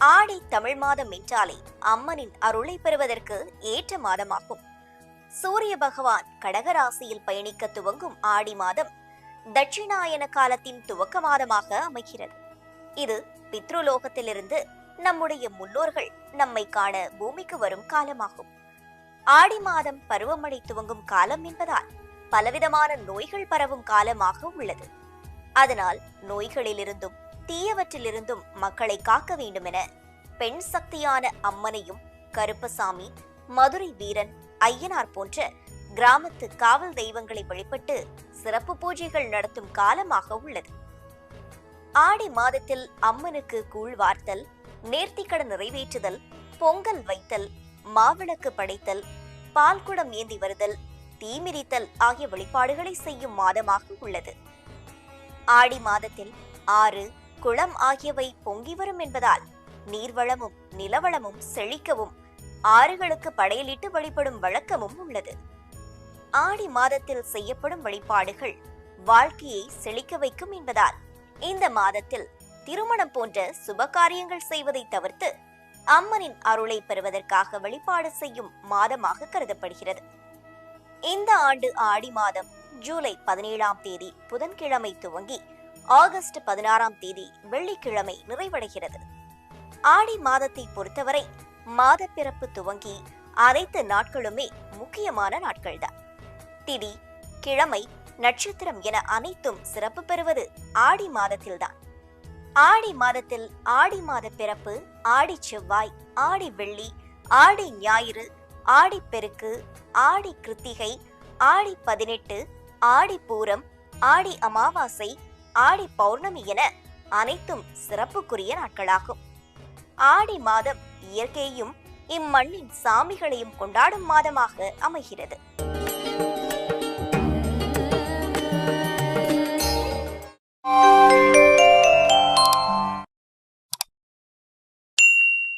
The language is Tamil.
ஆடி தமிழ் மாதம் என்றாலே அம்மனின் அருளை பெறுவதற்கு ஏற்ற மாதமாகும். சூரிய பகவான் கடகராசியில் பயணிக்க துவங்கும் ஆடி மாதம் தட்சிணாயன காலத்தின் துவக்க மாதமாக அமைகிறது. இது பித்ருலோகத்திலிருந்து நம்முடைய முன்னோர்கள் நம்மை காண பூமிக்கு வரும் காலமாகும். ஆடி மாதம் பருவமழை துவங்கும் காலம் என்பதால் பலவிதமான நோய்கள் பரவும் காலமாக உள்ளது. அதனால் நோய்களிலிருந்தும் தீயவற்றிலிருந்தும் மக்களை காக்க வேண்டுமென பெண் சக்தியான அம்மனையும் கருப்பசாமி மதுரை வீரன் ஐயனார் போன்ற கிராமத்து காவல் தெய்வங்களை வழிபட்டு சிறப்பு பூஜைகள் நடத்தும் காலமாக உள்ளது. ஆடி மாதத்தில் அம்மனுக்கு கூழ் வார்த்தல் நேர்த்திக்கடன் நிறைவேற்றுதல் பொங்கல் வைத்தல் மாவிளக்கு படைத்தல் பால்குடம் ஏந்தி வருதல் தீமிரித்தல் ஆகிய வழிபாடுகளை செய்யும் மாதமாக உள்ளது. ஆடி மாதத்தில் ஆறு குளம் ஆகியவை பொங்கி வரும் என்பதால் நீர்வளமும் நிலவளமும் செழிக்கவும் ஆறுகளுக்கு படையலிட்டு வழிபடும் வழக்கமும் உள்ளது. ஆடி மாதத்தில் செய்யப்படும் வழிபாடுகள் வாழ்க்கையை செழிக்க வைக்கும் என்பதால் இந்த மாதத்தில் திருமணம் போன்ற சுபகாரியங்கள் செய்வதை தவிர்த்து அம்மனின் அருளை பெறுவதற்காக வழிபாடு செய்யும் மாதமாக கருதப்படுகிறது. இந்த ஆண்டு ஆடி மாதம் ஜூலை பதினேழாம் தேதி புதன்கிழமை துவங்கி ஆகஸ்ட் பதினாறாம் தேதி வெள்ளிக்கிழமை நிறைவடைகிறது. ஆடி மாதத்தை பொறுத்தவரை மாதப்பிறப்பு துவங்கி அனைத்து நாட்களுமே முக்கியமான நாட்கள்தான். திதி கிழமை நட்சத்திரம் என அனைத்தும் சிறப்பு பெறுவது ஆடி மாதத்தில்தான். ஆடி மாதத்தில் ஆடி மாத பிறப்பு ஆடி செவ்வாய் ஆடி வெள்ளி ஆடி ஞாயிறு ஆடி பெருக்கு ஆடி கிருத்திகை ஆடி பதினெட்டு ஆடி பூரம் ஆடி அமாவாசை ஆடி பௌர்ணமி என அனைத்தும் சிறப்புக்குரிய நாட்களாகும். ஆடி மாதம் இயற்கையையும் இம்மண்ணின் சாமிகளையும் கொண்டாடும் மாதமாக அமைகிறது.